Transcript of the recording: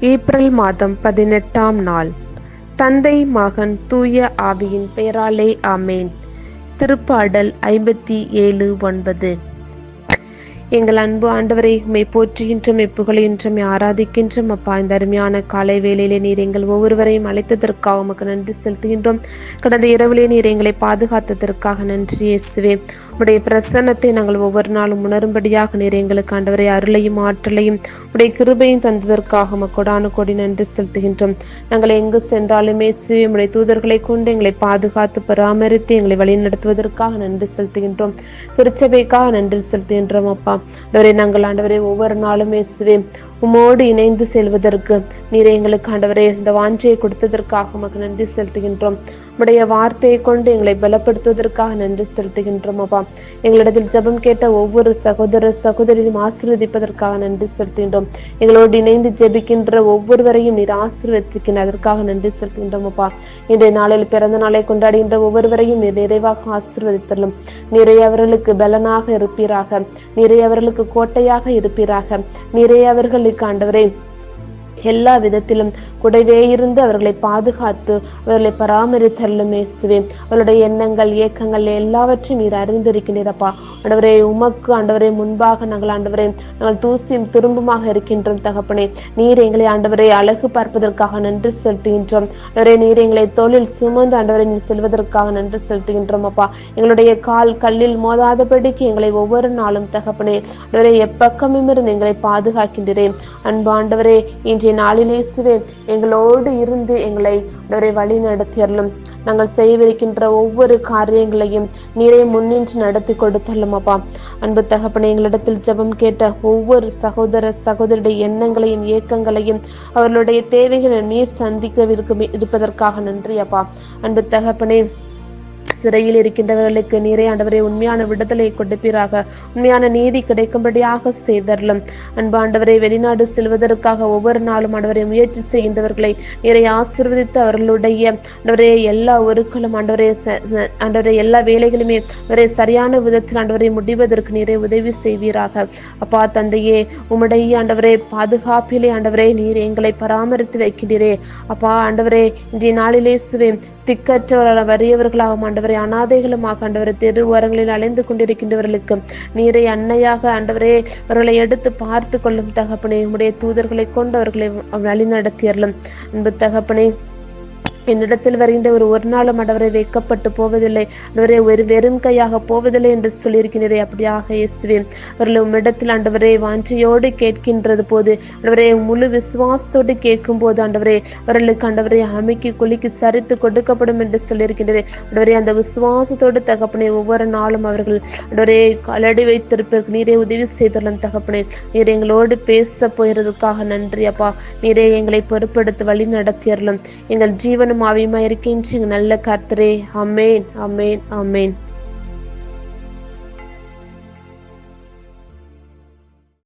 April மாதம் பதினெட்டாம் நாள். தந்தை மகன் தூய ஆவியின் பெயராலே ஆமேன். திருப்பாடல் ஐம்பத்தி ஏழு ஒன்பது. எங்கள் அன்பு ஆண்டவரை உம்மை போற்றுகின்றோம் புகழுகின்றோம் ஆராதிக்கின்றோம். அப்பா இந்த அருமையான காலை வேளையிலே நீர் எங்கள் ஒவ்வொருவரையும் அழைத்ததற்காக உமக்கு நன்றி செலுத்துகின்றோம். கடந்த இரவிலே நீர் எங்களை பாதுகாத்ததற்காக நன்றி இயேசுவே. உடைய பிரசன்னத்தை நாங்கள் ஒவ்வொரு நாளும் உணரும்படியாக நீர் எங்களுக்கு ஆண்டவரை அருளையும் ஆற்றலையும் உடைய கிருபையும் தந்ததற்காக மக்கோடான கொடி நன்றி செலுத்துகின்றோம். நாங்கள் எங்கு சென்றாலுமே சுய உடைய தூதர்களை கொண்டு எங்களை பாதுகாத்து பராமரித்து எங்களை வழிநடத்துவதற்காக நன்றி செலுத்துகின்றோம். திருச்சபைக்காக நன்றி செலுத்துகின்றோம் அப்பா. ஆண்டவரே நாங்கள் ஆண்டவரே ஒவ்வொரு நாளும் இயேசுவே உமோடு இணைந்து செல்வதற்கு நீர் எங்களுக்கு ஆண்டவரே இந்த வாஞ்சையை கொடுத்ததற்காக உமக்கு நன்றி செலுத்துகின்றோம். உடைய வார்த்தையை கொண்டு எங்களை பலப்படுத்துவதற்காக நன்றி செலுத்துகின்றோம் அப்பா. எங்களிடத்தில் ஜெபம் கேட்ட ஒவ்வொரு சகோதர சகோதரியும் ஆசீர்வதிப்பதற்காக நன்றி செலுத்துகின்றோம். எங்களோடு இணைந்து ஜெபிக்கின்ற ஒவ்வொருவரையும் நீர் ஆசீர்வதிக்கின்ற அதற்காக நன்றி செலுத்துகின்றோம் அப்பா. இன்றைய நாளில் பிறந்த நாளை கொண்டாடுகின்ற ஒவ்வொருவரையும் நீர் நிறைவாக ஆசீர்வதித்தலும் நிறைய அவர்களுக்கு பலனாக இருப்பீராக. நிறைய அவர்களுக்கு கோட்டையாக இருப்பீராக. நிறைய அவர்களுக்கு ஆண்டவரே. எல்லா விதத்திலும் கூடவே இருந்து அவர்களை பாதுகாத்து அவர்களை பராமரித்தல்லும் இயேசுவே. அவருடைய எண்ணங்கள் இயக்கங்கள் எல்லாவற்றையும் நீர் அறிந்திருக்கின்றீரப்பா ஆண்டவரே உமக்கு ஆண்டவரே முன்பாக நாங்கள் ஆண்டவரே நாங்கள் தூசியும் துரும்புமாக இருக்கின்றோம் தகப்பனே. நீர் எங்களை ஆண்டவரை அழகு பார்ப்பதற்காக நன்றி செலுத்துகின்றோம். ஆண்டவரே நீர் எங்களை தொழில் சுமந்து ஆண்டவரை நீர் செல்வதற்காக நன்றி செலுத்துகின்றோம் அப்பா. எங்களுடைய கால் கல்லில் மோதாதபடிக்கு எங்களை ஒவ்வொரு நாளும் தகப்பனே. ஆண்டவரே எப்பக்கமும் இருந்து எங்களை பாதுகாக்கின்றேன் அன்பாண்டவரே இன்றைய நாளிலே சிவே எங்களோடு இருந்து எங்களை ஆண்டவரை வழி நடத்தியறலும் நாங்கள் செய்விருக்கின்ற ஒவ்வொரு காரியங்களையும் நீரை முன்னின்று நடத்தி கொடுத்தல்லும் அப்பா. அன்பு தகப்பனை எங்களிடத்தில் ஜெபம் கேட்ட ஒவ்வொரு சகோதர சகோதரிடைய எண்ணங்களையும் இயக்கங்களையும் அவர்களுடைய தேவைகளை நீர் சந்திக்க இருப்பதற்காக நன்றி அப்பா. அன்பு தகப்பனே சிறையில் இருக்கின்றவர்களுக்கு நீரே ஆண்டவரே உண்மையான விடுதலை கொடுப்பீராக உண்மையான நீதி கிடைக்கும்படியாக செய்தரலும். அன்பாண்டவரை வெளிநாடு செல்வதற்காக ஒவ்வொரு நாளும் ஆண்டவரை முயற்சி செய்கின்றவர்களை நீரை ஆசிர்வதித்து அவர்களுடைய ஆண்டவரே எல்லா ஒருக்களும் ஆண்டவரே ஆண்டவரே எல்லா வேலைகளுமே அவரை சரியான விதத்தில் ஆண்டவரை முடிவதற்கு நீரை உதவி செய்வீராக. அப்பா தந்தையே உம்முடைய ஆண்டவரே பாதுகாப்பிலே ஆண்டவரே நீர் எங்களை பராமரித்து வைக்கின்றீரே அப்பா ஆண்டவரே இன்றைய நாளிலே சுவே திக்கற்றவர்கள வறியவர்களாக ஆண்டவரை அனாதைகளுமாக ஆண்டவரை தெரு ஓரங்களில் அலைந்து கொண்டிருக்கின்றவர்களுக்கு நீரை அன்னையாக ஆண்டவரே அவர்களை எடுத்து பார்த்து கொள்ளும் தகப்பனை உடைய தூதர்களை கொண்டு அவர்களை வழிநடத்தியர்களும் அன்பு தகப்பனை என்னிடத்தில் வருகின்ற ஒரு ஒரு நாளும் ஆண்டவரை வைக்கப்பட்டு போவதில்லை. ஆண்டவரே ஒரு வெறும் கையாக போவதில்லை என்று சொல்லியிருக்கிறேன் அப்படியாக இயேசுவேன் அவர்கள் உம்மிடத்தில் ஆண்டவரே வாஞ்சையோடு கேட்கின்றது போது ஆண்டவரே முழு விசுவாசத்தோடு கேட்கும் போது ஆண்டவரே அவர்களுக்கு ஆண்டவரை அமைக்கி குலுக்கி சரித்து கொடுக்கப்படும் என்று சொல்லியிருக்கின்றே ஆண்டவரே அந்த விசுவாசத்தோடு தகப்பனை ஒவ்வொரு நாளும் அவர்கள் ஆண்டவரே கலடி வைத்திருப்பதற்கு நீரே உதவி செய்துள்ளம் தகப்பனே. நீர் எங்களோடு பேச போகிறதுக்காக நன்றி அப்பா. நீரே எங்களை பொறுப்படுத்தி வழி நடத்தியறலும் எங்கள் ஜீவனம் ஆவியுமா இருக்கின்ற நல்ல கர்த்தரே. அமேன் அமேன் அமேன்